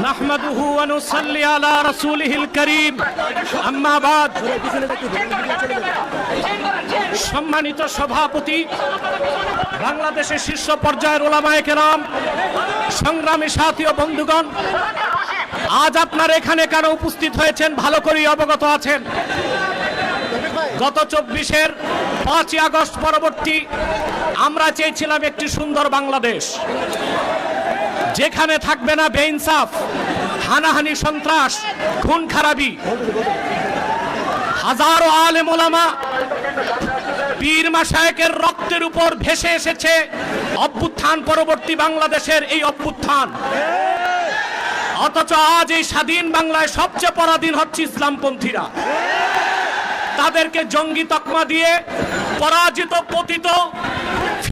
نحمده ونصلي على رسوله الكريم أما بعد সম্মানিত সভাপতি বাংলাদেশের শীর্ষ পর্যায়ের ওলামায়ে কেরাম সংগ্রামী সাথী ও বন্ধুগণ আজ আপনারা এখানে কেন উপস্থিত হয়েছেন ভালো করেই অবগত আছেন গত চব্বিশের পাঁচই আগস্ট পরবর্তী আমরা চেয়েছিলাম একটি সুন্দর বাংলাদেশ যেখানে থাকবে না বেইনসাফ, হানাহানি সন্ত্রাস, খুন খারাপি। হাজারো আলেম ওলামা পীর মাসায়েকের রক্তের উপর ভেসে এসেছে অভ্যুত্থান পরবর্তী বাংলাদেশের এই অভ্যুত্থান। অথচ আজ এই স্বাধীন বাংলায় সবচেয়ে পরাধীন হচ্ছে ইসলামপন্থীরা। তাদেরকে জঙ্গি তকমা দিয়ে পরাজিত, পতিত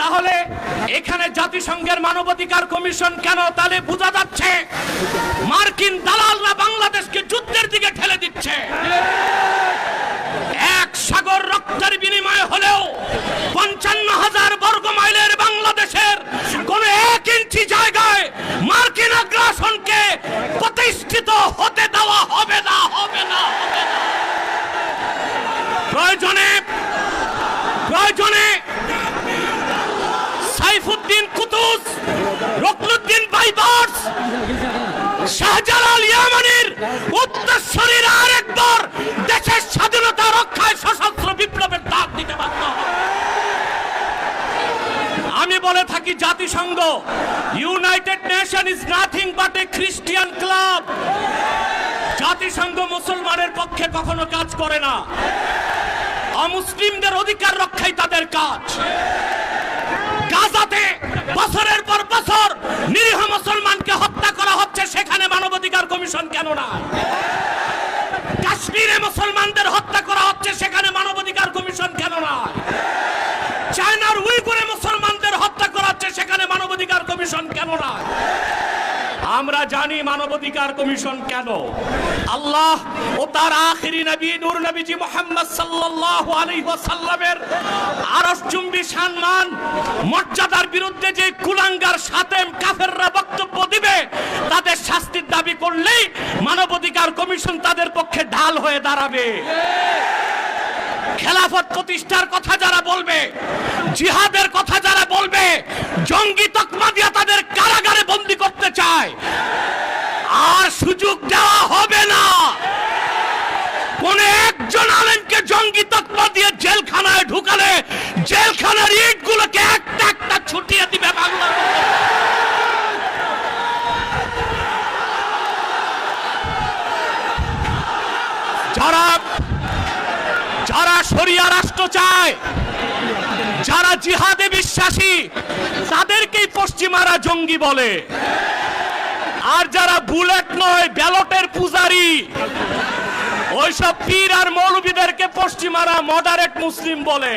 তাহলে এখানে জাতিসংঘের মানবাধিকার কমিশন কেন তাহলে বোঝা যাচ্ছে? মার্কিন দালালরা বাংলাদেশকে যুদ্ধের দিকে ঠেলে দিচ্ছে। এক সাগর রক্তের বিনিময়ে হলেও পঞ্চান্ন হাজার বর্গ মাইলের বাংলাদেশের কোন এক ইঞ্চি জায়গায় মার্কিন আগ্রাসনকে প্রতিষ্ঠিত হতে দেওয়া হবে না হবে না হবে না প্রয়োজনে প্রয়োজনে Saifuddin Qutuz Ruknuddin Baybars Shahjalal ইয়ামানির উত্তরসূরির আরেকবার দেশের স্বাধীনতা রক্ষায় সশস্ত্র বিপ্লবের ডাক দিতে বাধ্য আমি বলে থাকি, জাতিসংঘ, United Nation is nothing but a Christian club. জাতিসংঘ মুসলমানের পক্ষে কখনো কাজ করে না। অমুসলিমদের অধিকার রক্ষাই তাদের কাজ। গাজাতে বছরের পর বছর নিরীহ মুসলমানকে হত্যা সেখানে মানবাধিকার কমিশন কেন না কাশ্মীরে মুসলমানদের হত্যা করা হচ্ছে সেখানে মানবাধিকার কমিশন কেন না চায়নার উইগুরে মুসলমানদের হত্যা করা হচ্ছে সেখানে মানবাধিকার কমিশন কেন না আমরা জানি মানবাধিকার কমিশন কেন। আল্লাহ ও তার আখিরি নবী, নূর নবীজি মোহাম্মদ সাল্লাল্লাহু আলাইহি ওয়াসাল্লামের আরশ চুম্বি সম্মান, মর্যাদার বিরুদ্ধে যে কুলাঙ্গার সাতেম কাফেররা বক্তব্য দিবে, তাদের শাস্তির দাবি করলেই মানবাধিকার কমিশন তাদের পক্ষে ঢাল হয়ে দাঁড়াবে। খেলাফত প্রতিষ্ঠার কথা যারা বলবে, জিহাদের কথা যারা বলবে, জঙ্গি তকমা দিয়া তাদের কারাগারে বন্দি করতে চায় আর সুযোগ দেওয়া হবে না। কোন একজন আলেমকে জঙ্গি তকমা দিয়ে জেলখানায় ঢুকালে জেলখানার ইট গুলোকে একটা একটা ছুটিয়ে দিবে বাংলা যারা যারা শরিয়া রাষ্ট্র চায়, যারা জিহাদে বিশ্বাসী, তাদেরকেই পশ্চিমারা জঙ্গি বলে। আর যারা বুলেট নয়, ব্যালটের পূজারি। ওইসব পীর আর মৌলবীদেরকে পশ্চিমারা মডারেট মুসলিম বলে।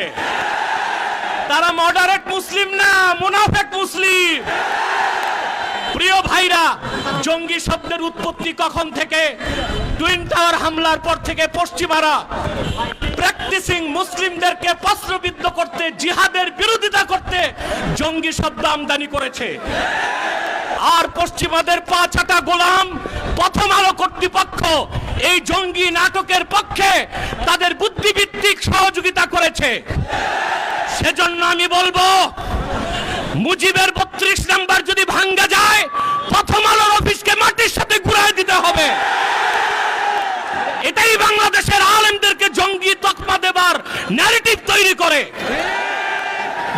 তারা মডারেট মুসলিম না, মুনাফেক মুসলিম। প্রিয় ভাইরা, জঙ্গি শব্দের উৎপত্তি কখন থেকে? টুইন টাওয়ার হামলার পর থেকে পশ্চিমারা প্র্যাকটিসিং মুসলিমদেরকে প্রশ্নবিদ্ধ করতে, জিহাদের বিরোধিতা করতে জঙ্গি শব্দ আমদানি করেছে। আর পশ্চিমাদের পা ছাটা গোলাম, প্রথম আলো কর্তৃপক্ষ এই জঙ্গি নাটকের পক্ষে তাদের বুদ্ধিভিত্তিক সহযোগিতা করেছে। সেজন্য আমি বলব, মুজিবের বত্রিশ নাম্বার যদি ভাঙ্গা যায়, প্রথম আলোর অফিসকে মাটির সাথে ঘুরাই দিতে হবে। এটাই বাংলাদেশের আলেমদেরকে জঙ্গি তকমা দেবার ন্যারেটিভ তৈরি করে।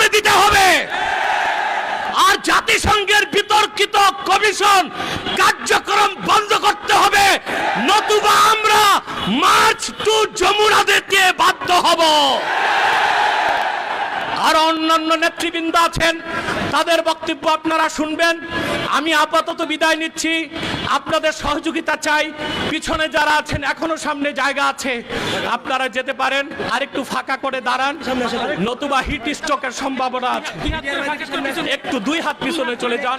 করে দিতে হবে। আর জাতিসংঘের বিতর্কিত কমিশন কার্যক্রম বন্ধ করতে হবে। নতুবা আমরা মার্চ টু যমুনা দিয়ে বাধ্য হব। আর অন্যান্য নেতৃবৃন্দ আছেন, তাদের বক্তব্য আপনারা শুনবেন। আমি আপাতত বিদায় নিচ্ছি। আপনাদের সহযোগিতা চাই। পিছনে যারা আছেন, এখনও সামনে জায়গা আছে। আপনারা যেতে পারেন। আর একটু ফাঁকা করে দাঁড়ান। নতুবা হিট স্ট্রোকের সম্ভাবনা আছে। একটু দুই হাত পিছনে চলে যান।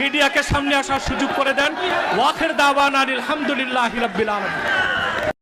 মিডিয়াকে সামনে আসার সুযোগ করে দেন। ওয়াখের দাওয়ান আলহামদুলিল্লাহ রাব্বিল আলামিন।